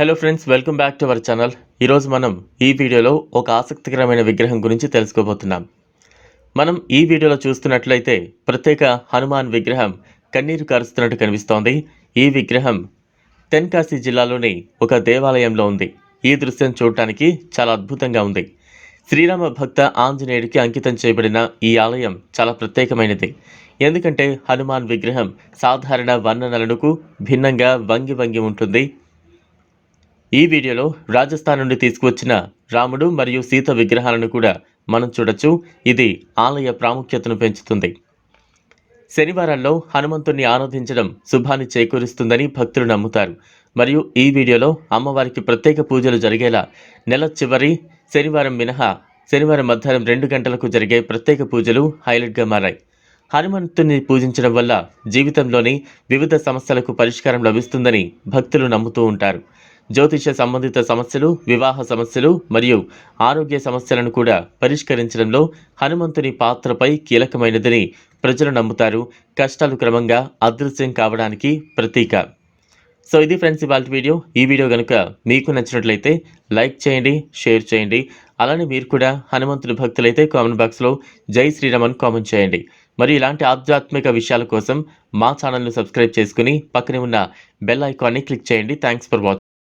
Hello friends welcome back to our channel ఈరోజు మనం ఈ వీడియోలో ఒక ఆసక్తికరమైన విగ్రహం గురించి తెలుసుకోబోతున్నాం. మనం ఈ వీడియోలో చూస్తున్నట్లయితే ప్రత్యేక హనుమాన్ విగ్రహం కన్నీరు కారుస్తున్నట్టు కనిపిస్తోంది. ఈ విగ్రహం తెన్కాశీ జిల్లాలోని ఒక దేవాలయంలో ఉంది. ఈ దృశ్యం చూడటానికి చాలా అద్భుతంగా ఉంది. శ్రీరామ భక్త ఆంజనేయుడికి అంకితం చేయబడిన ఈ ఆలయం చాలా ప్రత్యేకమైనది. ఎందుకంటే హనుమాన్ విగ్రహం సాధారణ వర్ణనలకు భిన్నంగా వంగి వంగి ఉంటుంది. ఈ వీడియోలో రాజస్థాన్ నుండి తీసుకువచ్చిన రాముడు మరియు సీత విగ్రహాలను కూడా మనం చూడొచ్చు. ఇది ఆలయ ప్రాముఖ్యతను పెంచుతుంది. శనివారాల్లో హనుమంతుణ్ణి ఆరాధించడం శుభాన్ని చేకూరుస్తుందని భక్తులు నమ్ముతారు. మరియు ఈ వీడియోలో అమ్మవారికి ప్రత్యేక పూజలు జరిగేలా నెల చివరి శనివారం మినహా శనివారం మధ్యాహ్నం రెండు గంటలకు జరిగే ప్రత్యేక పూజలు హైలైట్గా మారాయి. హనుమంతుని పూజించడం వల్ల జీవితంలోని వివిధ సమస్యలకు పరిష్కారం లభిస్తుందని భక్తులు నమ్ముతూ ఉంటారు. జ్యోతిష సంబంధిత సమస్యలు వివాహ సమస్యలు మరియు ఆరోగ్య సమస్యలను కూడా పరిష్కరించడంలో హనుమంతుని పాత్రపై కీలకమైనదని ప్రజలు నమ్ముతారు. కష్టాలు క్రమంగా అదృశ్యం కావడానికి ప్రతీక. సో ఇది ఫ్రెండ్స్ ఇవాళ వీడియో. ఈ వీడియో కనుక మీకు నచ్చినట్లయితే లైక్ చేయండి షేర్ చేయండి. అలానే మీరు కూడా హనుమంతుని భక్తులైతే కామెంట్ బాక్స్లో జై శ్రీరామ్ అని కామెంట్ చేయండి. మరి ఇలాంటి ఆధ్యాత్మిక విషయాల కోసం మా ఛానల్ను సబ్స్క్రైబ్ చేసుకుని పక్కనే ఉన్న బెల్ ఐకాన్ని క్లిక్ చేయండి. Thanks for watching.